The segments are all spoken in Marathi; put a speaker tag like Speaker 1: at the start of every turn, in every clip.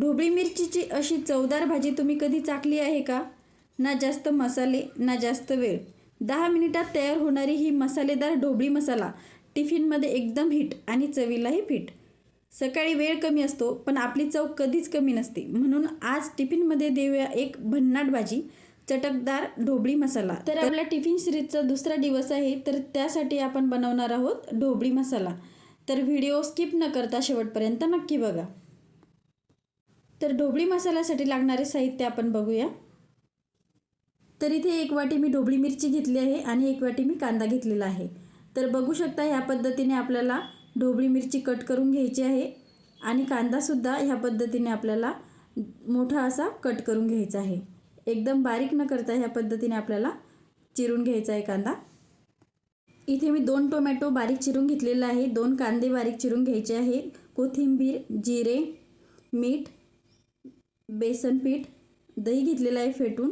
Speaker 1: ढोबळी मिरचीची अशी चवदार भाजी तुम्ही कधी चाकली आहे का? ना जास्त मसाले ना जास्त वेळ. दहा मिनिटात तयार होणारी ही मसालेदार ढोबळी मसाला टिफिनमध्ये एकदम हिट आणि चवीलाही फिट. सकाळी वेळ कमी असतो पण आपली चव कधीच कमी नसते. म्हणून आज टिफिनमध्ये देऊया एक भन्नाट भाजी चटकदार ढोबळी मसाला. तर आपल्या टिफिन सिरीजचा दुसरा दिवस आहे तर त्यासाठी आपण बनवणार आहोत ढोबळी मसाला. तर व्हिडिओ स्किप न करता शेवटपर्यंत नक्की बघा. तर ढोबळी मसाल्यासाठी लागणारे साहित्य आपण बघूया. तर इथे एक वाटी मी ढोबळी मिरची घेतली आहे आणि एक वाटी मी कांदा घेतलेला आहे. तर बघू शकता ह्या पद्धतीने आपल्याला ढोबळी मिरची कट करून घ्यायची आहे आणि कांदासुद्धा ह्या पद्धतीने आपल्याला मोठा असा कट करून घ्यायचा आहे. एकदम बारीक न करता ह्या पद्धतीने आपल्याला चिरून घ्यायचा आहे कांदा. इथे मी दोन टोमॅटो बारीक चिरून घेतलेला आहे. दोन कांदे बारीक चिरून घ्यायचे आहे. कोथिंबीर जिरे मीठ बेसन पीठ दही घेतलेलं आहे फेटून.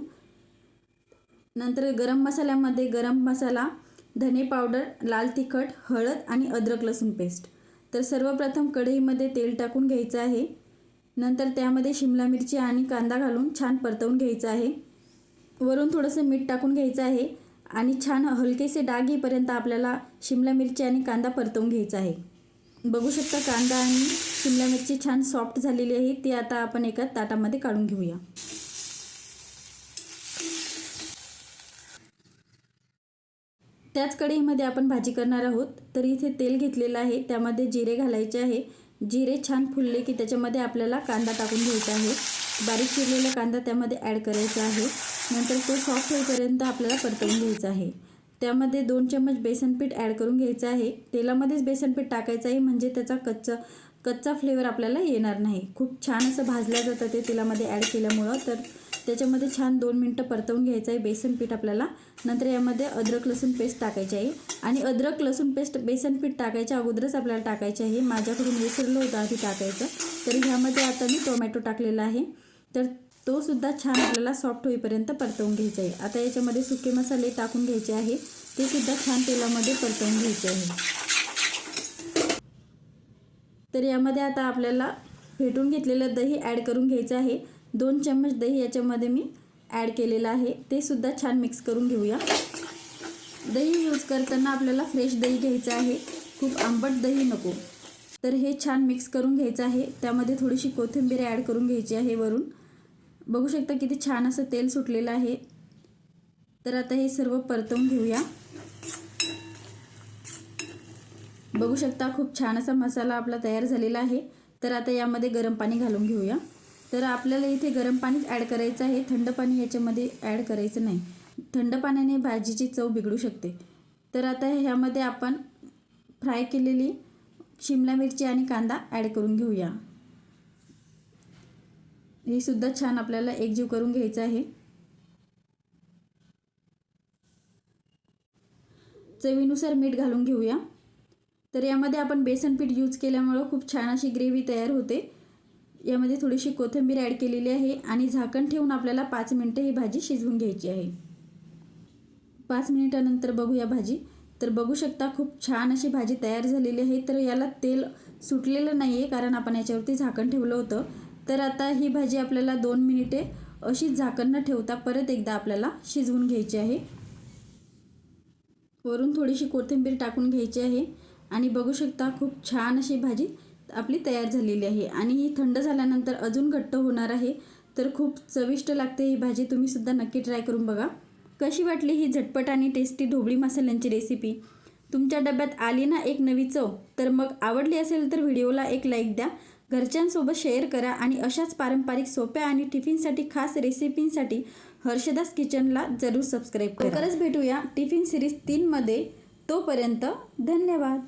Speaker 1: नंतर गरम मसाल्यामध्ये गरम मसाला धने पावडर लाल तिखट हळद आणि अद्रक लसूण पेस्ट. तर सर्वप्रथम कढईमध्ये तेल टाकून घ्यायचं आहे. नंतर त्यामध्ये शिमला मिरची आणि कांदा घालून छान परतवून घ्यायचं आहे. वरून थोडंसं मीठ टाकून घ्यायचं आहे आणि छान हलकेसे डाग येईपर्यंत आपल्याला शिमला मिरची आणि कांदा परतवून घ्यायचा आहे. बघू शकता कांदा आणि शिमला मिरची छान सॉफ्ट झालेली आहे. ती आता आपण एका ताटामध्ये काढून घेऊया. त्याच कढईमध्ये आपण भाजी करणार आहोत. तर इथे तेल घेतलेलं आहे. त्यामध्ये जिरे घालायचे आहे. जिरे छान फुलले की त्याच्यामध्ये आपल्याला कांदा टाकून घ्यायचा आहे. बारीक चिरलेला कांदा त्यामध्ये ॲड करायचा आहे. नंतर तो सॉफ्ट होईपर्यंत आपल्याला परतवून घ्यायचा आहे. त्यामध्ये दोन चम्मच बेसनपीठ ॲड करून घ्यायचं आहे. तेलामध्येच बेसनपीठ टाकायचं आहे म्हणजे त्याचा कच्चा कच्चा फ्लेवर आपल्याला येणार नाही. खूप छान असं भाजलं जातं ते तेलामध्ये ॲड केल्यामुळं. तर त्याच्यामध्ये छान दोन मिनटं परतवून घ्यायचं आहे. बेसन पीठ आपल्याला. नंतर यामध्ये अद्रक लसूण पेस्ट टाकायची आहे. आणि अद्रक लसूण पेस्ट बेसन पीठ टाकायच्या अगोदरच आपल्याला टाकायचं आहे. माझ्याकडून विसरलं होतं आधी टाकायचं. तर ह्यामध्ये आता मी टोमॅटो टाकलेला आहे. तर तो सुद्धा छान आपल्याला सॉफ्ट होईपर्यंत परतवून घ्यायचा आहे. आता याच्यामध्ये सुके मसाले टाकून घ्यायचे आहे. ते सुद्धा छान तेलामध्ये परतवून घ्यायचे आहे. तर यामध्ये आता आपल्याला फेटून घेतलेलं दही ॲड करून घ्यायचं आहे. दोन चम्मच दही याच्यामध्ये मी ॲड केलेलं आहे. ते सुद्धा छान मिक्स करून घेऊया. दही यूज करताना आपल्याला फ्रेश दही घ्यायचं आहे. खूप आंबट दही नको. तर हे छान मिक्स करून घ्यायचं आहे. त्यामध्ये थोडीशी कोथिंबीर ॲड करून घ्यायची आहे वरून. बघू शकता किती छान असं तेल सुटलेलं आहे. तर आता हे सर्व परतवून घेऊया. बघू शकता खूप छान असा मसाला आपला तयार झालेला आहे. तर आता यामध्ये गरम पाणी घालून घेऊया. तर आपल्याला इथे गरम पाणीच ॲड करायचं आहे. थंड पाणी याच्यामध्ये ॲड करायचं नाही. थंड पाण्याने भाजीची चव बिघडू शकते. तर आता ह्यामध्ये आपण फ्राय केलेली शिमला मिरची आणि कांदा ॲड करून घेऊया. हे सुद्धा छान आपल्याला एकजीव करून घ्यायचं आहे. चवीनुसार मीठ घालून घेऊया. तर यामध्ये आपण बेसन पीठ यूज केल्यामुळं खूप छान अशी ग्रेव्ही तयार होते. यामध्ये थोडीशी कोथिंबीर ॲड केलेली आहे आणि झाकण ठेवून आपल्याला पाच मिनटं ही भाजी शिजवून घ्यायची आहे. पाच मिनिटानंतर बघूया भाजी. तर बघू शकता खूप छान अशी भाजी तयार झालेली आहे. तर याला तेल सुटलेलं नाही आहे कारण आपण याच्यावरती झाकण ठेवलं होतं. तर आता ही भाजी आपल्याला दोन मिनिटे अशीच झाकण न ठेवता परत एकदा आपल्याला शिजवून घ्यायची आहे. वरून थोडीशी कोथिंबीर टाकून घ्यायची आहे. आणि बघू शकता खूप छान अशी भाजी आपली तयार झालेली आहे. आणि ही थंड झाल्यानंतर अजून घट्ट होणार आहे. तर खूप चविष्ट लागते ही भाजी. तुम्ही सुद्धा नक्की ट्राय करून बघा. कशी वाटली ही झटपट आणि टेस्टी ढोबळी मसाल्यांची रेसिपी? तुमच्या डब्यात आली ना एक नवी चव? तर मग आवडली असेल तर व्हिडिओला एक लाईक द्या. घरच्यांसोबत शेअर करा. आणि अशाच पारंपरिक सोप्या आणि टिफिनसाठी खास रेसिपींसाठी हर्षदास किचनला जरूर सबस्क्राईब करा. लवकरच भेटूया टिफिन सिरीज तीनमध्ये तोपर्यंत धन्यवाद.